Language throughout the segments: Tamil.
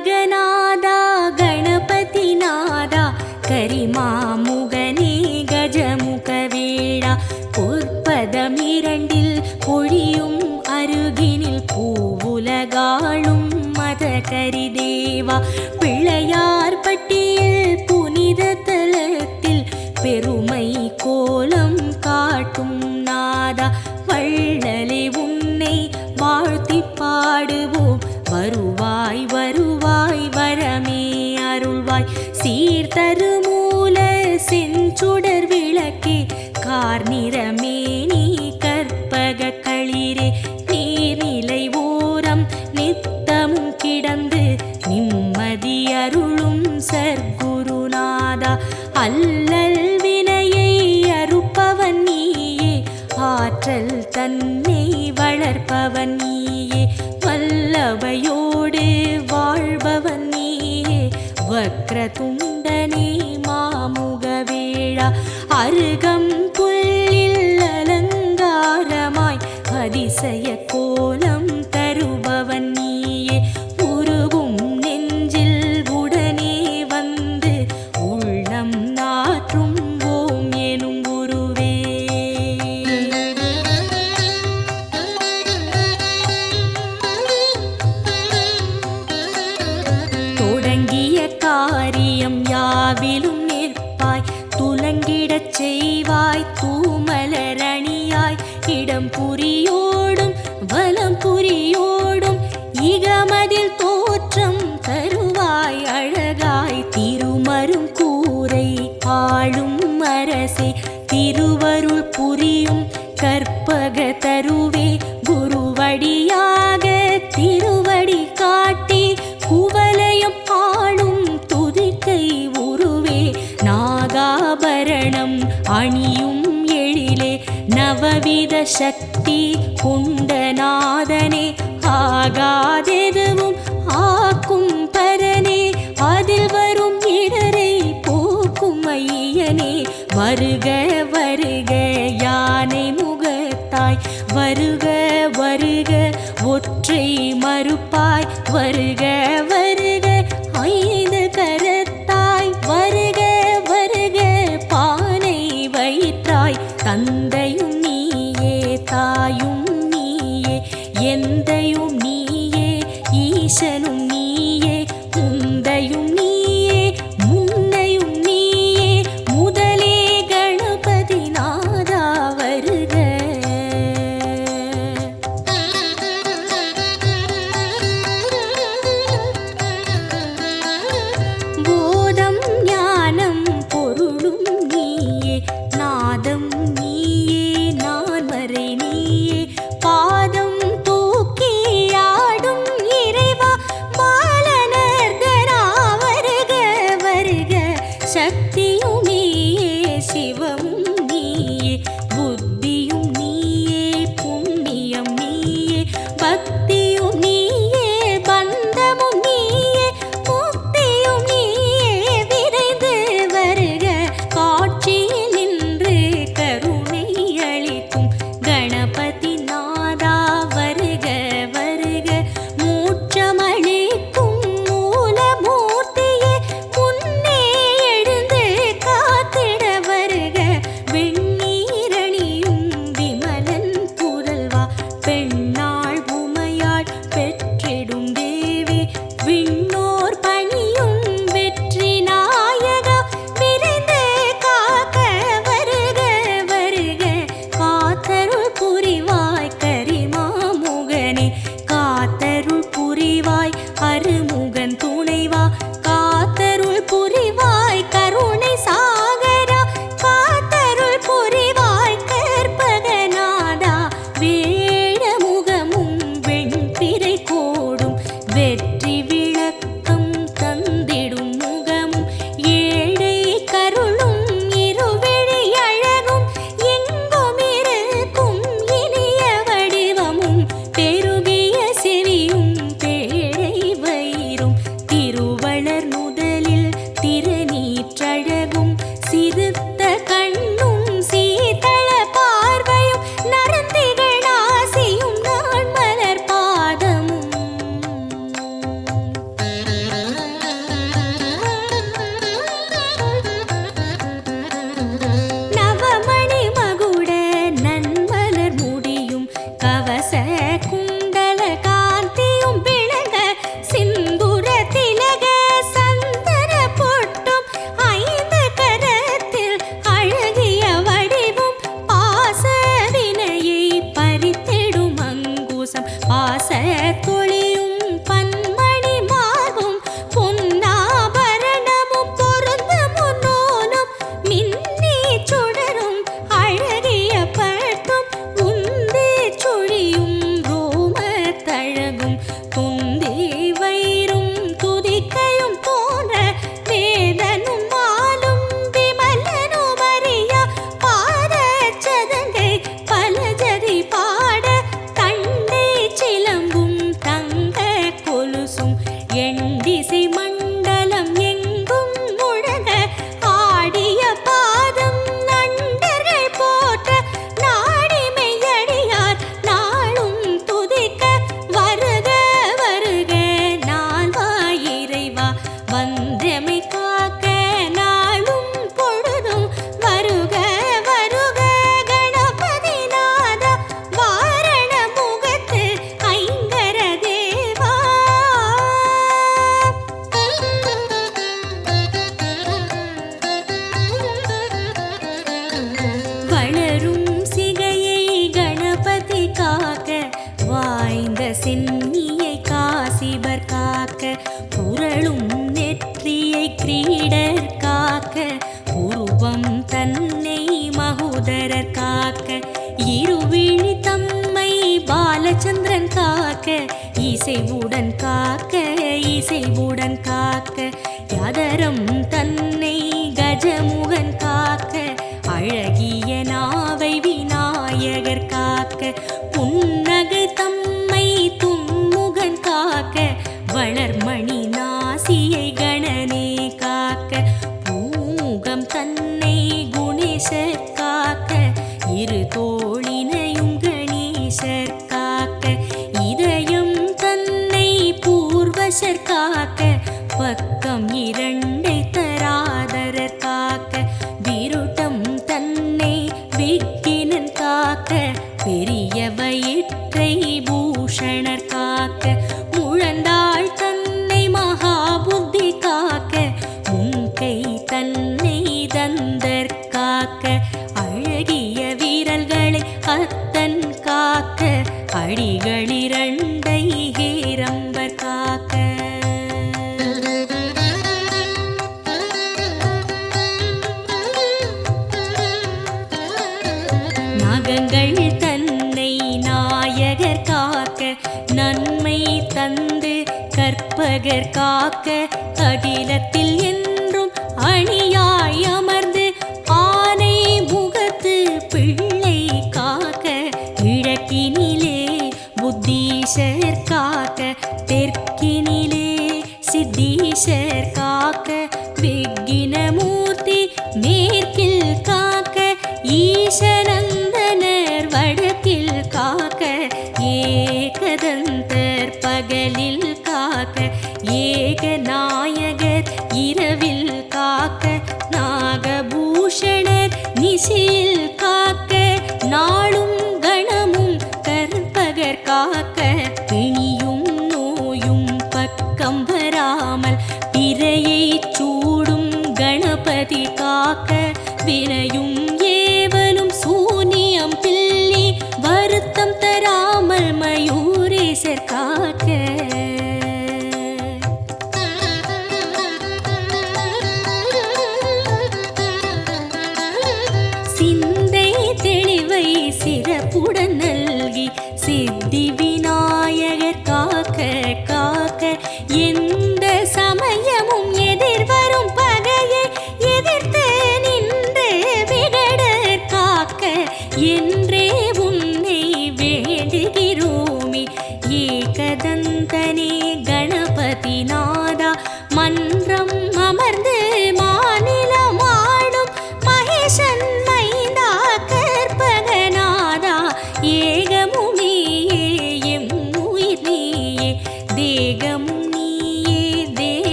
गगनादा गणपतिनादा करिमामुगने गजमुखवेडा பொற்பதமிரண்டில் பொழியும் அருகினில் பூவுலகாளும் மத கரிதேவா குருவாக தருவே குருவடியாக திருவடி காட்டி குவலயம் ஆளும் துதிக்கை உருவே நாகாபரணம் அணியும் எழிலே நவவித சக்தி குண்டநாதனே ஆகாதெதுவும் ஆக்கும் பரனே அதில் வரும் இடரை போக்கும் ஐயனே வருக வருக. வருக வருக ஒற்றை மறுப்பாய் வருக வருக. நகங்கள் தன்னை நாயகர் காக்க நன்மை தந்து கற்பகர் காக்க அகிலத்தில்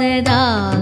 सदा